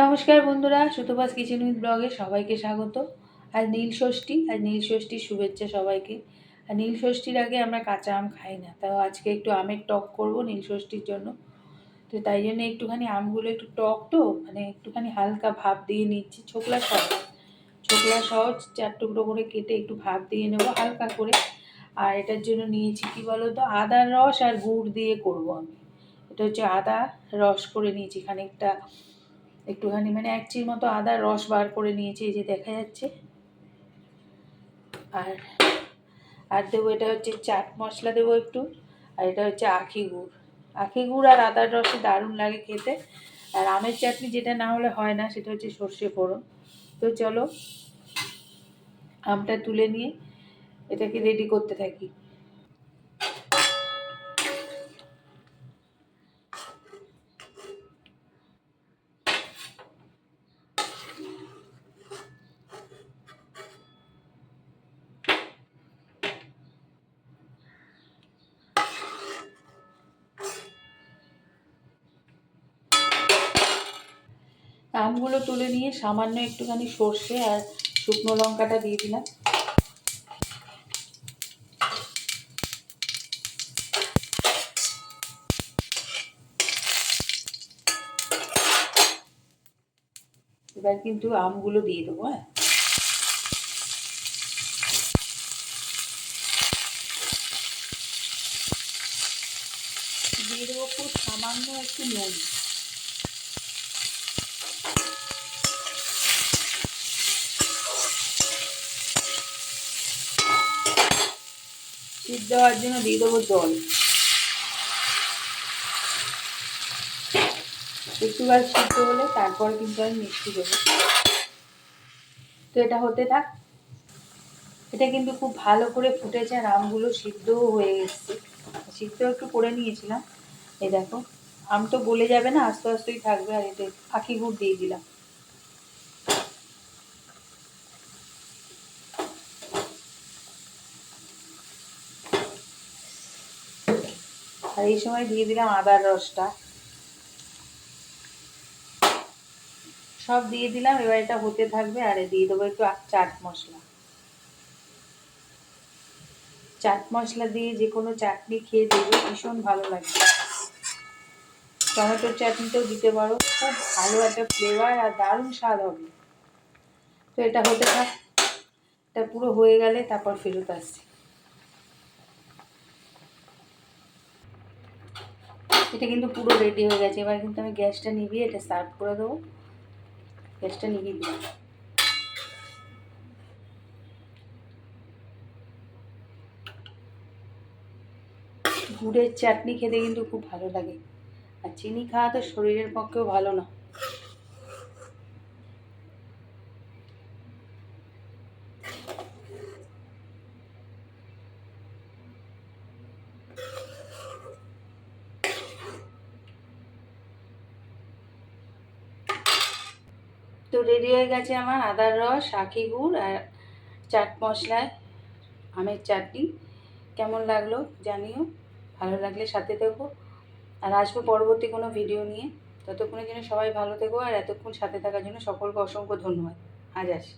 নমস্কার বন্ধুরা সুতোবাস kitchen with ব্লগে সবাইকে স্বাগত। আর নীল ষষ্ঠী, আজ নীল ষষ্ঠীর শুভেচ্ছা সবাইকে। আর নীল ষষ্ঠীর আগে আমরা কাঁচা আম খাই না, তাও আজকে একটু আমের টক করব নীল ষষ্ঠীর জন্য। তো তাই জন্য একটুখানি আমগুলো একটু টক তো মানে একটুখানি হালকা ভাপ দিয়ে নিচ্ছি, ছোকলা সহজ ছোকলা সহজ চার টুকরো করে কেটে একটু ভাপ দিয়ে নেব হালকা করে। আর এটার জন্য নিয়েছি কি বলো তো আদার রস আর গুড় দিয়ে করব আমি। এটা হচ্ছে আদা রস করে নিয়েছি, খানিকটা একটুখানি মানে এক চির মতো আদার রস বার করে নিয়েছি, এই যে দেখা যাচ্ছে। আর আর দেবো, এটা হচ্ছে চাট মশলা দেবো একটু, আর এটা হচ্ছে আখি গুড়। আখি গুড় আর আদার রসে দারুণ লাগে খেতে। আর আমের চাটনি যেটা না হলে হয় না, সেটা হচ্ছে সর্ষে ফোড়ন। তো চলো, আমটা তুলে নিয়ে এটাকে রেডি করতে থাকি। আমগুলো তুলে নিয়ে সামান্য একটুখানি সর্ষে আর শুকনো লঙ্কাটা দিয়ে দিলাম। এবার কিন্তু আমগুলো দিয়ে দেবো হ্যাঁ। দিয়ে দেবো খুব সামান্য একটু নুন। সিদ্ধ হওয়ার জন্য দিয়ে দেবো জল। একটু একটুবার সিদ্ধ হলে তারপর কিন্তু আমি মিষ্টি দেবো। তো এটা হতে থাক। এটা কিন্তু খুব ভালো করে ফুটেছে আর আমগুলো সিদ্ধও হয়ে গেছে। সিদ্ধ একটু করে নিয়েছিলাম। এই দেখো, আম তো গলে যাবে না, আস্তে আস্তেই থাকবে আর এতে আখি গুড় দিয়ে দিলাম। আর এই সময় দিয়ে দিলাম আদার রসটা। সব দিয়ে দিলাম, এবার এটা হতে থাকবে আর দিয়ে দেবো একটু চাট মশলা। চাট মশলা দিয়ে যে কোনো চাটনি খেয়ে দেবে ভীষণ ভালো লাগে। টমেটোর চাটনিটাও দিতে পারো, খুব ভালো একটা ফ্লেভার আর দারুণ স্বাদ হবে। তো এটা হতে থাক, এটা পুরো হয়ে গেলে তারপর ফেরত আসছি। এটা কিন্তু পুরো রেডি হয়ে গেছে। এবার কিন্তু আমি গ্যাসটা নিভিয়ে এটা সার্ভ করে দেবো। গ্যাসটা নিবি দিই গুড়ের চাটনি খেতে কিন্তু খুব ভালো লাগে। আর চিনি খাওয়া তো শরীরের পক্ষেও ভালো না। তো রেডি হয়ে গেছে আমার আদার রস, আখি গুড় আর চাট মশলায় আমের চাটনি। কেমন লাগল জানিও, ভালো লাগলে সাথে থেকো। আর আসব পরবর্তী কোনো ভিডিও নিয়ে। ততক্ষণের জন্য সবাই ভালো থেকো আর এতক্ষণ সাথে থাকার জন্য সকলকে অসংখ্য ধন্যবাদ। আজ আসি।